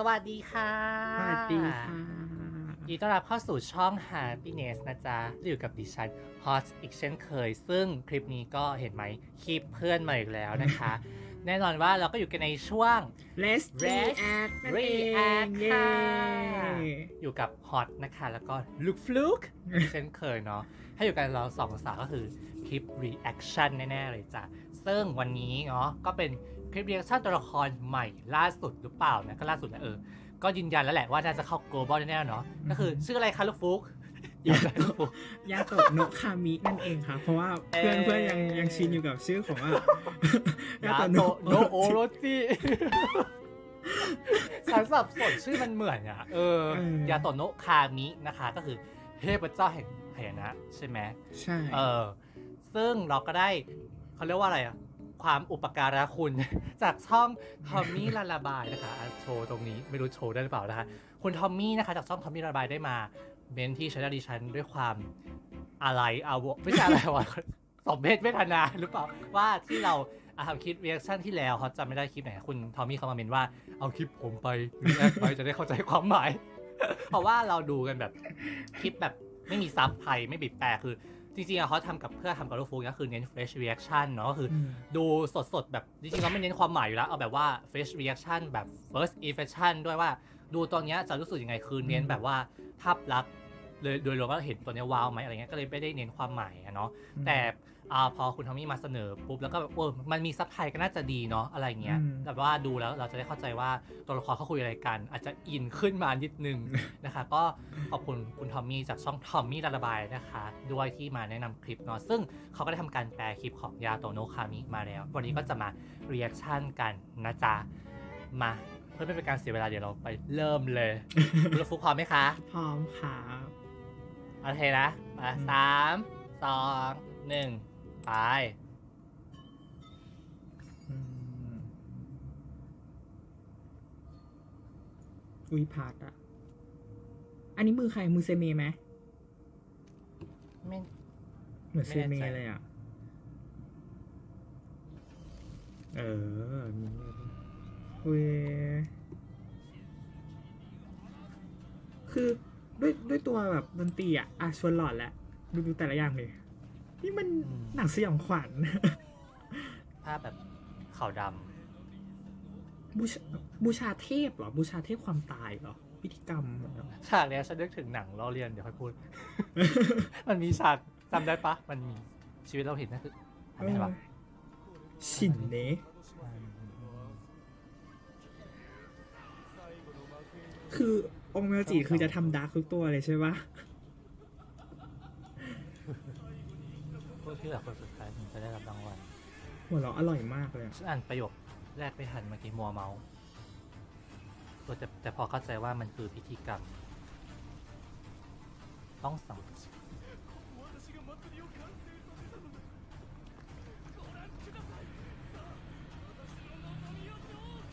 สวัสดีค่ะ สวัสดีค่ะยินดีต้อนรับเข้าสู่ช่อง Happiness นะจ๊ะอยู่กับดิฉัน Hot อีกเช่นเคย ซึ่งคลิปนี้ก็เห็นไหมคลิปเพื่อนมาอีกแล้วนะคะ แน่นอนว่าเราก็อยู่กันในช่วง Let's Let's react นั่นเอง React เย้ค่ะอยู่กับ Hot นะคะ แล้วก็ลูกฟลุกเช่นเคยเนาะถ้าอยู่กันเราสองสาวก็คือคลิป reaction แน่ ๆ เลยจ้ะ ซึ่งวันนี้เนาะก็เป็น คลิป reaction ตัวละครใหม่ล่าสุดหรือเปล่านะก็ล่าสุดนะเออ ก็ยืนยันแล้วแหละว่าน่าจะเข้า global แน่ๆเนาะก็คือชื่ออะไรคะลูกฟลุกอยากได้ลูกฟลุกยาโตะโนะคามินั่นเองค่ะ เพราะว่าเพื่อนเอ่อเพื่อนยังยังชินอยู่กับชื่อของว่ายาโตะโนโอโรจิฉันสับสนชื่อมันเหมือนอะเออยาโตะโนะคามินะคะ ก็คือเทพเจ้าแห่งพยานะใช่ไหมใช่เออซึ่งเราก็ได้เขาเรียกว่าอะไรอะ ความอุปการะคุณ จากช่องทอมมี่ลาลาบายนะคะอะโชว์ตรงนี้ไม่รู้โชว์ได้หรือเปล่านะคะคุณทอมมี่นะคะจากช่องทอมมี่ลาลาบายได้มาเมนที่ช anel ดิฉันด้วยความอะไรเอาวไม่ใช่อะไรวะสมเพศเวทนาหรือเปล่าว่าที่เราอะทำคลิป reaction ที่แล้วเขาจำไม่ได้คลิปไหนคุณทอมมี่เขามาเมนว่าเอาคลิปผมไป react ไปจะได้เข้าใจความหมาย เพราะว่าเราดูกันแบบคลิปแบบไม่มีซับไทยไม่บีบแปลคือ จริงๆอะเขาทำกับเพื่อทำกับลูกฟูก็คือเน้น fresh reaction เนาะก็คือม ดูสดๆ แบบจริงๆเราไม่เน้นความหมายอยู่แล้ว เอาแบบว่า fresh reaction แบบ first impression ด้วยว่าดูตอนเนี้ยจะรู้สึกยังไงคือเน้นแบบว่าภาพลักษณ์เลยโดยรวมว่าเห็นตัวเนี้ยว้าวไหมอะไรเงี้ยก็เลยไม่ได้เน้นความหมายอะเนาะ แต่ อ่าพอคุณทอมมี่มาเสนอปุ๊บแล้วก็แบบเออมันมีซับไทยก็น่าจะดีเนาะอะไรเงี้ยอืม แบบว่าดูแล้วเราจะได้เข้าใจว่าตัวละครเขาคุยอะไรกัน อาจจะอินขึ้นมานิดนึง นะคะก็ขอบคุณคุณทอมมี่จากช่องทอมมี่ระบายนะคะด้วยที่มาแนะนำคลิปเนาะซึ่งเขาก็ได้ทำการแปลคลิปของยาโตโนะคามิมาแล้ว วันนี้ก็จะมาเรีแอคชั่นกันนะจ๊ะมาเพื่อไม่เป็นการเสียเวลาเดี๋ยวเราไปเริ่มเลยคุณฟุกพร้อมไหมคะ พร้อมค่ะ โอเคนะมาอืมสามสองหนึ่ง ไปอืมอุ้ยพาดอะอันนี้มือใคร มือเซเมไหมไม่ เหมือนเซไม่เมแน่ใจ เลยอะเออมีเว้ยคือด้วยด้วยตัวแบบดนตรีอะอะชวนหลอดแหละ ดูดูแต่ละอย่างเลย นี่มันอืมหนังสยองขวัญภาพแบบขาวดบูชาบูชาเทพเหรอ บูชาเทพความตายเหรอ พิธีกรรมเหรอำฉากเนี้ยฉันนึกถึงหนังเราเรียนเดี๋ยวค่อยพูด มันมีฉากจำได้ปะ มันมีชีวิตเราเห็นนั่นคืออันนี้ปะ ชินเนะคือองค์เมลจิคือจะทำดาร์กทุกตัวเลยใช่ปะ ที่เหลือคนสุดท้ายถึงจะได้รับรางวัลหัวเราะอร่อยมากเลยอะฉันอ่านประโยคแรกไปทันเมื่อกี้มัวเมาส์ตัวแต่แต่พอเข้าใจว่ามันคือพิธีกรรม ต้องสั่ง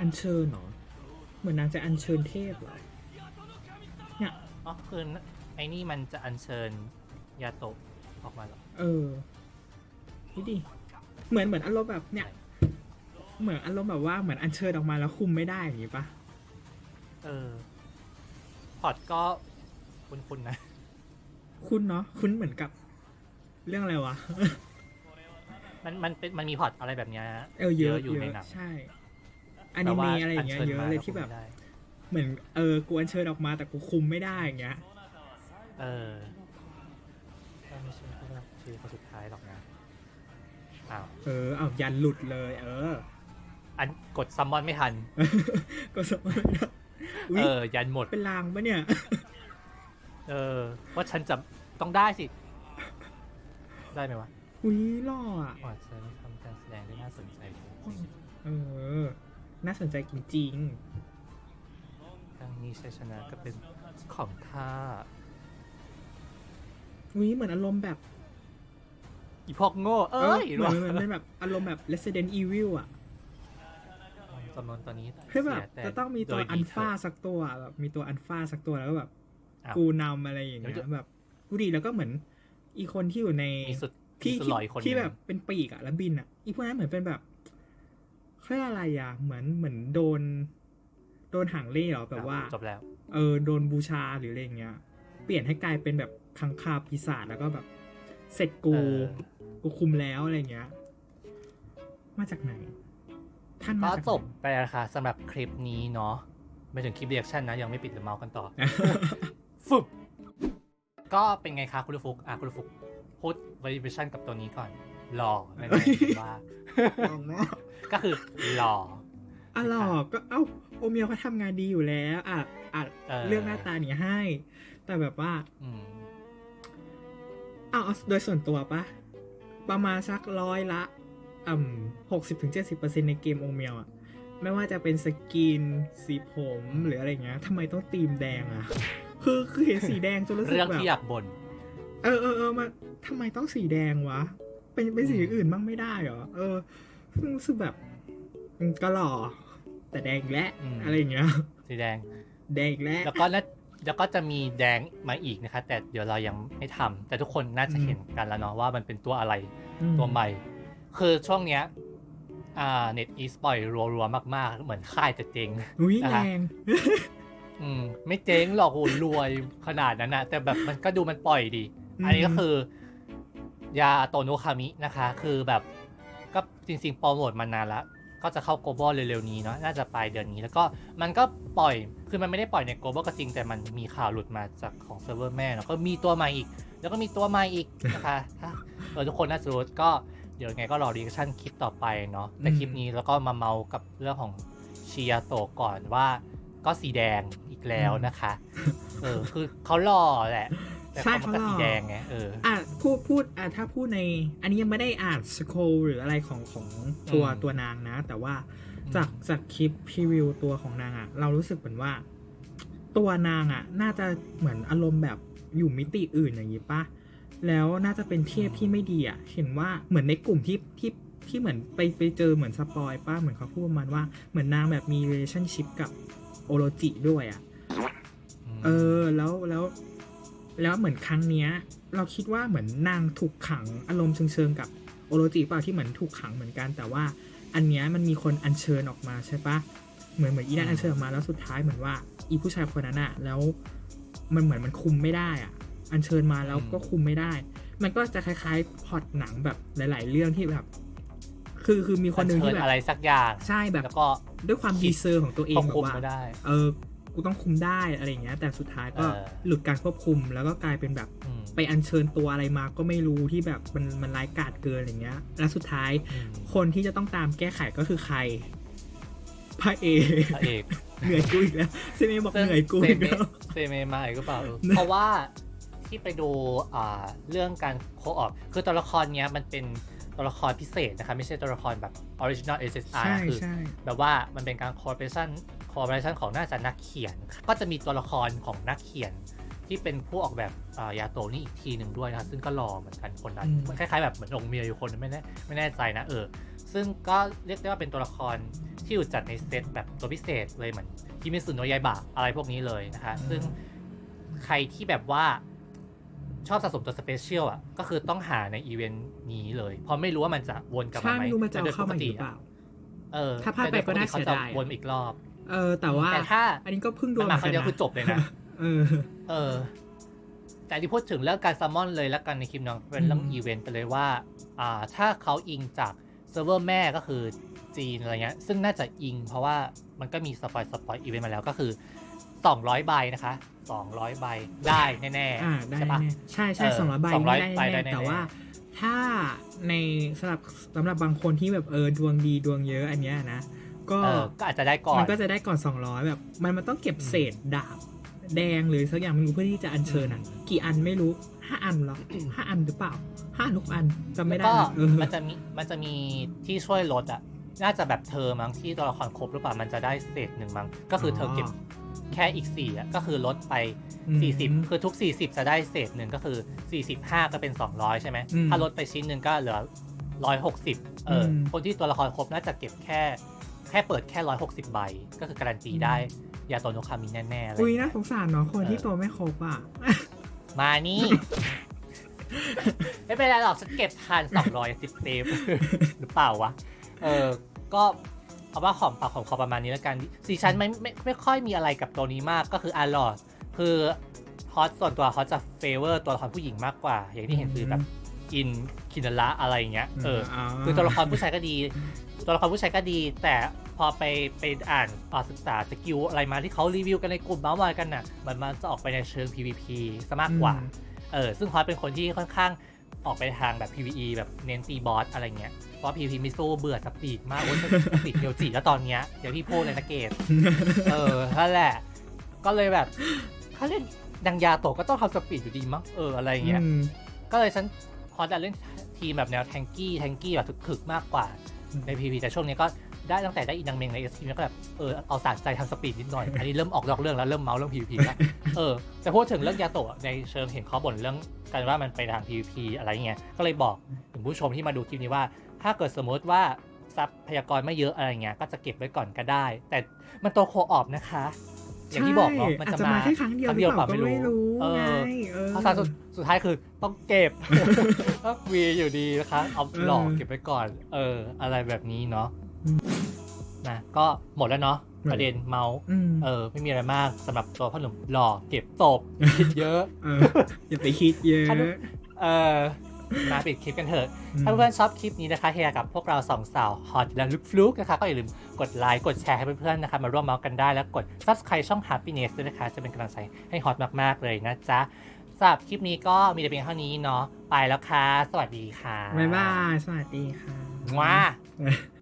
อัญเชิญเหรอ เหมือนนางจะอัญเชิญเทพเหรอเนี่ย อ๋อคือไอ้นี่มันจะอัญเชิญยาโตะออกมาเหรอ เออ นี่ดิเหมือนเหมือนอารมณ์แบบเนี่ย เหมือนอารมณ์แบบว่าเหมือนอัญเชิญออกมาแล้วคุมไม่ได้อย่างงี้ปะเออพอร์ตก็คุ้นๆนะ คุ้นเนาะคุ้นเหมือนกับ เรื่องอะไรวะ มันมันเป็นมันมีพอร์ตอะไรแบบเนี้ยเออเยอะอยู่เยในอะหนังใช่อนิเมะอะไรอย่างเงี้ยแต่เยว่าอะเลยญที่แบบคุมไม่ได้เหมือนเออกูอัญเชิญออกมาแต่กูคุมไม่ได้อย่างเงี้ย เออก็ไม่ใช่แค่ชื่อคนสุดท้ายหรอกนะ อ้าวเออเอายันหลุดเลย เออ อันกดซัมมอนไม่ทัน ก็สมมติอุ๊ยเออ ยันหมด เป็นลางปะเนี่ย เออ ว่าฉันจะต้องได้สิ ได้ไหมวะอุ้ยหล่ออะ อ๋อเธอทำการแสดงได้น่าสนใจจริงเออ น่าสนใจจริงๆครั้งนี้ชัยชนะก็เป็นของข้าๆอุ้ยเหมือนอารมณ์แบบ อีพวกโง่เอเอ้อยเหมือนเหมือนเป็นแบบอารมณ์แบบ Resident Evil อะจำนวนตอนนี้คือแบบเสียจะต้องมีตัวโดยดีอันฟาเถะสักตัวแบบมีตัวอันฟาสักตัวแล้วก็แบบอ้าวกูนำอะไรอย่างเงี้เดี๋ยยวแบบกูดีแล้วก็เหมือน อีคนที่อยู่ใน มีสุดที่มีสุดหล่ออีกคนที่หนึ่งแบบเป็นปีกอะแล้วบินอะอีพวกนั้นเหมือนเป็นแบบเขาเรียกอะไรอะเหมือนเหมือนโดน โดดนหางเล่เหรอแบบว่าจบแล้ว เออโดนบูชาหรืออะไรอย่างเงี้ย เปลี่ยนให้กลายเป็นแบบคังคาบปีศาจแล้วก็แบบ เสร็จกูเออกูคุมแล้วอะไรอย่างเงี้ย มาจากไหน ท่านมาก็จากไหนจบไปแล้วค่ะสำหรับคลิปนี้เนาะไม่ถึงคลิปเรียกชั่นนะ ยังไม่ปิดหรือเมาส์กันต่อฟึบก็เป็นไงคะคุณลูกฟุกอะคุณลูกฟุกพูด valuation กับตัวนี้ก่อน หล่อแน่ๆว่า ลองเนาะก็คือหล่อ อะหรอกก็เอ้าโอเมียวเขาทำงานดีอยู่แล้ว อะอะเออ เรื่องหน้าตาเนี่ยให้ แต่แบบว่า อืม เอาเอาโดยส่วนตัวปะประมาณสักร้อยละอ่าหกสิบถึงเจ็ดสิบเปอร์เซ็นในเกมโอเมียวอะไม่ว่าจะเป็นสกินสีผมหรืออะไรเงี้ยทำไมต้องตีมแดงอะคือคือเห็นสีแดงจนรู้สึกเรื่องแบบที่อยากบ่นเออเออเออมาทำไมต้องสีแดงวะ เป็นเป็นสีอืมอื่นบ้างไม่ได้เหรอเออรู้สึกแบบอืมก็หล่อแต่แดงอีกแล้วอะไรอย่างเงี้ยสีแดงแดงอีกแล้วแล้วก็น่า แล้วก็จะมีแดงมาอีกนะคะ แต่เดี๋ยวเรายังไม่ทำแต่ทุกคนน่าจะเห็นกันแล้วเนาะว่ามันเป็นตัวอะไรอืมตัวใหม่ คือช่วงเนี้ยอ่าเน็ตอีสปล่อยรัวๆมาก ๆ เหมือนค่ายจะเจ๊งอุ้ยนะแรคะงอืมไม่เจ๊งหรอกโหรวยขนาดนั้นนะแต่แบบมันก็ดูมันปล่อยดีอืมอันนี้ก็คือยาโตโนคามินะคะ คือแบบก็จริงๆโปรโมทมานานแล้ว ก็จะเข้าโกลบอลเร็วๆนี้เนาะน่าจะปลายเดือนนี้ แล้วก็มันก็ปล่อยคือมันไม่ได้ปล่อยในโกลบอลก็จริงแต่มันมีข่าวหลุดมาจากของเซิร์ฟเวอร์แม่แล้วก็มีตัวใหม่อีก แล้วก็มีตัวใหม่อีกนะคะถ้าเออทุกคนน่าจะรู้ก็เดี๋ยวยังไงก็รอรีแอคชั่นคลิปต่อไปเนาะแต่คลิปนี้แล้วก็มาเมากับเรื่องของเชียโตะก่อนว่าก็สีแดงอีกแล้วนะคะ เออ คือเขาหล่อแหละ แต่ใช่เขามันก็เขาหล่อ สีแดงไงเออ อะพูดพูดอะถ้าพูดใน อันนี้ยังไม่ได้อ่านสโคลหรืออะไรของของตัวอืม ตัวนางนะ แต่ว่าอืมจากจากคลิปพรีวิวตัวของนางอะ เรารู้สึกเหมือนว่า ตัวนางอะ น่าจะเหมือนอารมณ์แบบอยู่มิติอื่นอย่างนี้ปะแล้วน่าจะเป็นเทียบที่ไม่ดีอะ เห็นว่าเหมือนในกลุ่มที่ที่ที่เหมือนไปไปเจอเหมือนสปอยป้าเหมือนเขาพูดประมาณว่าเหมือนนางแบบมี relationship กับโอโรจิด้วยอะมเออแล้วแล้ว แล้วเหมือนครั้งเนี้ย เราคิดว่าเหมือนนางถูกขังอารมณ์เชิงๆกับโอโรจิเปล่าที่เหมือนถูกขังเหมือนกัน แต่ว่าอันเนี้ยมันมีคนอัญเชิญออกมาใช่ปะเหมือนเหมือนอีนั่นอัญเชิญออกมาแล้วสุดท้ายเหมือนว่าอีผู้ชายคนนั้นอะแล้วมันเหมือนมันคุมไม่ได้อะอัญเชิญมาแล้วก็คุมไม่ได้ มันก็จะคล้ายๆพล็อตหนังแบบหลาย ๆ เรื่องที่แบบ คือคือมีคนหนึ่งเชิที่ญแบบอะไรสักอย่างใช่แบบแล้วก็ด้วยความดีเซอร์ของตัวเองควบแบคุมบว่าไม่ได้เออ กูต้องคุมได้อะไรอย่างเงี้ย แต่สุดท้ายก็เออ หลุดการควบคุมแล้วก็กลายเป็นแบบ อืม ไปอัญเชิญตัวอะไรมาก็ไม่รู้ที่แบบมันมันร้ายกาจเกินอย่างเงี้ย แล้วสุดท้ายอืม คนที่จะต้องตามแก้ไขก็คือใครพระเอก พระเอก เหนื่อยกูอีกแล้วเซเมบอกเหนื่อยกูเซอีกเมแล้ว เซเมมาอีกหรือเปล่าเออนะเพราะว่าที่ไปดูอ่าเรื่องการโคออปคือตัวละครเนี้ยมันเป็นตัวละครพิเศษนะคะ ไม่ใช่ตัวละครแบบ original SSR ใช่คือ ใช่ แบบว่ามันเป็นการ collaboration collaboration ของน่าจะนักเขียน ก็จะมีตัวละครของนักเขียนที่เป็นผู้ออกแบบอ่ายาโตะนี่อีกทีหนึ่งด้วยนะคะซึ่งก็รอเหมือนกันคนนั้นอืมคล้ายๆแบบเหมือนองค์เมียอยู่คนนึงไม่แน่ไม่แน่ใจนะเออ ซึ่งก็เรียกได้ว่าเป็นตัวละครที่อยู่จัดในเซตแบบตัวพิเศษเลยเหมือนคิมิสุโนะยายบะอะไรพวกนี้เลยนะคะซึ่งใครที่แบบว่าชอบสะสมตัวสเปเชียลอะก็คือต้องหาในอีเวนต์นี้เลย เพราะไม่รู้ว่ามันจะวนกลับใช่มาไหมไม่รู้มันจะแต่เอาโดยเข้าปกมาอีติกหรือเปล่าเออถ้าพลาดไปก็น่าเสียดายแต่โปกติเขาจะวนอีกรอบ เออ แต่ว่าแต่ถ้าอันนี้ก็เพิ่งโดมันนมาคเหรั้งเดียวกัคือจบเลยนะเออ เออ แต่ที่พูดถึงเรื่องการซัมมอนเลยแล้วกันในคลิปน้องเป็นเรื่องอืมอีเวนต์ไปเลยว่า อ่า ถ้าเขาอิงจากเซิร์ฟเวอร์แม่ก็คือจีนอะไรเงี้ย ซึ่งน่าจะอิง เพราะว่ามันก็มีสปอยสปอยอีเวนต์มาแล้วก็คือ 200 ใบนะคะ 200 ใบได้แน่อ่าได้ใช่ปะแน่ใช่ใช่เออสองร้อยใบสองร้อยนี่ใบได้ได้แน่แน่แต่ว่าถ้าในสำหรับสำหรับบางคนที่แบบเออดวงดีดวงเยอะอันเนี้ยนะ ก็เออก็อาจจะได้ก่อน มันก็จะได้ก่อน 200 แบบ มันมันต้องเก็บเศษดาบแดงหรือสักอย่างไม่รู้เพื่อที่จะอัญเชิญอะ กี่อันไม่รู้ห้าอันเหรอห้าอันหรือเปล่าห้าทุกอันจำไม่ได้ก็นะเออมันจะมีมันจะมีที่ช่วยลดอะ น่าจะแบบเธอมั้งที่ตัวละครครบหรือเปล่ามันจะได้เศษหนึ่งมั้งก็คือเธอเก็บแค่อีกสี่อะก็คือลดไป อืม 40 คือทุก 40 จะได้เศษหนึ่งก็คือ 45 ก็เป็น 200 ใช่ไหม อืมถ้าลดไปชิ้นหนึ่งก็เหลือ 160 เอออม คนที่ตัวละครครบน่าจะเก็บแค่แค่เปิดแค่ 160 ใบ ก็คือการันตีได้ ยาโตโนคามิแน่ๆเลย อุ้ยน่าสงสารเนาะคนเออที่ตัวไม่ครบอะ มานี่ ไม่เป็นไรหรอกฉันเก็บทัน210เซฟหรือเปล่าวะ เออ ก็เอาว่าหอมปากหอมคอประมาณนี้แล้วกันสีชั้นไม่ไม่ไม่ค่อยมีอะไรกับตัวนี้มากก็คืออาร์ลอดคือฮอตส่วนตัวฮอตจะเฟเวอร์ตัวละครผู้หญิงมากกว่า อย่างที่เห็นคือแบบอินคินระอะไรอย่างเงี้ยเออคือตัวละครผู้ชายก็ดี ตัวละครผู้ชายก็ดี แต่ พอไปไปอ่านอ่านศึกษาสกิลอะไรมาที่เขารีวิวกันในกลุ่มเมาส์มอยกันน่ะมันมันจะออกไปในเชิง PVP ซะมากกว่าอืมเออซึ่งฮอตเป็นคนที่ค่อนข้างออกไปทางแบบ PVE แบบเน้นตีบอสอะไรเงี้ย เพราะ PVP มิโซเบื่อสปีดมากโอ้ยสปีดเดียวจีแล้วตอนเนี้ยเดี๋ยวพี่พูดเลยนะเกตเออนั่นแหละ ก็เลยแบบถ้าเล่นดังยาโตะก็ต้องทำสปีดอยู่ดีมั้งเอออะไรเงี้ยอืมก็เลยฉันพอจะเล่นทีมแบบแนวแทงกี้แทงกี้แบบถึกๆมากกว่าอืมใน PV แต่ช่วงนี้ก็ ได้ตั้งแต่ได้อินังเมงใน SP ก็แบบเออเอาสารใจทำสปีดนิดหน่อย อันนี้เริ่มออกนอกเรื่องแล้วเริ่มเมาส์เรื่อง PVP แล้วเออแต่พูดถึงเรื่องยาโตะในเชิงเห็นเขาบ่นเรื่องกันว่ามันไปทาง PVP อะไรเงี้ยก็เลยบอกถึงผู้ชมที่มาดูคลิปนี้ว่า ถ้าเกิดสมมติว่าทรัพยากรไม่เยอะอะไรเงี้ยก็จะเก็บไว้ก่อนก็ได้ แต่มันตัวโคออฟนะคะ อย่างที่บอกเนาะมันอาจจะจะมามาแค่ครั้งเดียวครั้งหเดีรืยวอเปล่าก็เปล่าไม่ไม่รู้รู้เออไงเออภาษาสุดสุดท้ายคือต้องเก็บก็วีอยู่ดีนะคะเอาเออหลอกเก็บไว้ก่อน เออ อะไรแบบนี้เนาะอืม นะก็หมดแล้วเนาะหมดประเด็นเมาส์อืมเออ ไม่มีอะไรมากสำหรับตัวพ่อหนุ่มหลอกเก็บตบคิดเยอะเอออย่าไปคิดเยอะอันนั้นเออมาปิดคลิปกันเถอะมถ้าเพื่อนๆชอบคลิปนี้นะคะเฮียกับพวกเราสองสาวฮอตและลุกฟลุกนะคะ ก็อย่าลืมกดไลค์กดแชร์ให้เพื่อนๆนะคะ มาร่วมเมาส์กันได้แล้วกด subscribe ช่อง Happiness ด้วยนะคะ จะเป็นกำลังใจให้ฮอตมากๆเลยนะจ๊ะสำหรับคลิปนี้ก็มีแต่เพียงเท่านี้เนาะไปแล้วค่ะ สวัสดีค่ะบ๊ายบายสวัสดีค่ะว้าเออ